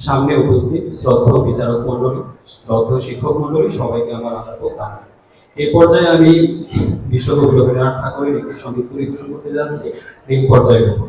সামনে উপস্থিত শ্রদ্ধা বিচারক মন্ডলী শ্রদ্ধা শিক্ষক মন্ডলী সবাইকে আমার ও সালাম এই পর্যায়ে আমি বিশ্বকবি রবীন্দ্রনাথ ঠাকুরের একটি সংগীত পরিবেশন করতে যাচ্ছি। তিন পর্যায়ের উপর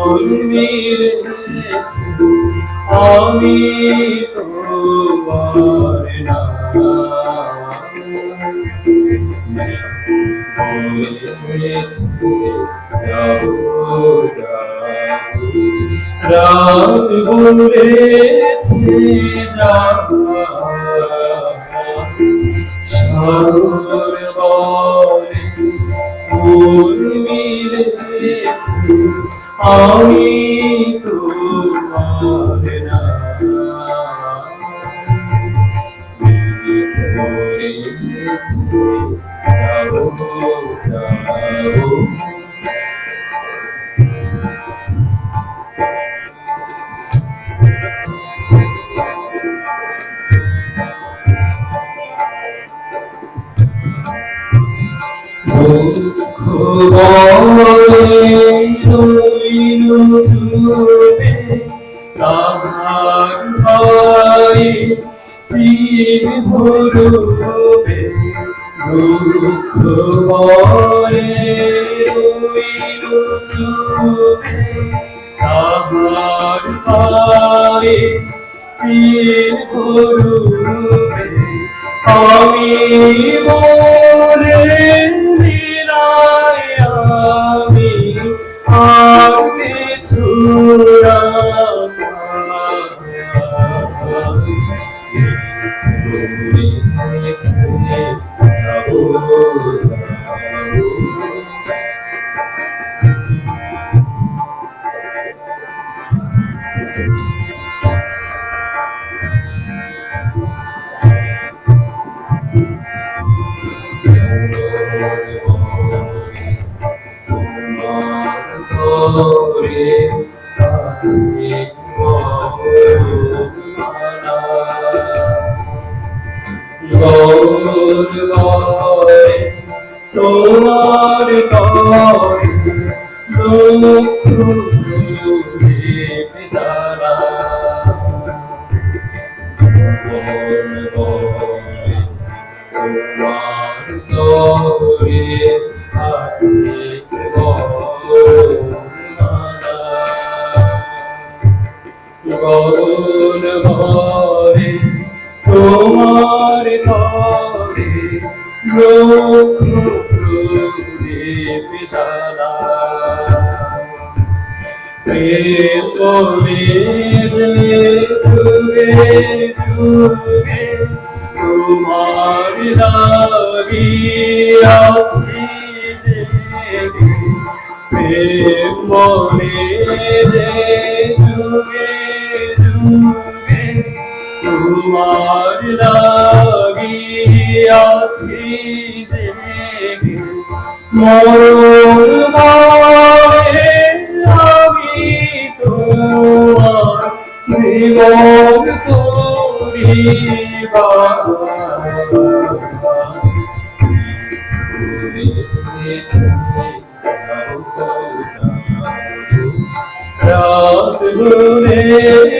ফুল মিলেছে আমি তোমার না রাত বলেছে যাও সাগর আমি যাব যাব দুঃখ বলে চুপে তাহার ভয়ে চির হরুপে দুঃখ বলে রইলু চুপে তাহার ভয়ে চির হরুপে আমি যাব তোমার গরে তোমার তরে আছে গগন ভরে, তোমার ঘরে লক্ষ প্রদীপ জ্বালা প্রেম যে যুগে যুগে তোমার প্রেম বলে যে যুগে যুগে তোমার লাগিয়াছি জেগে মরণ মারে আমি তোমার জীবন তোরি রাত বলেছে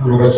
ধন্যবাদ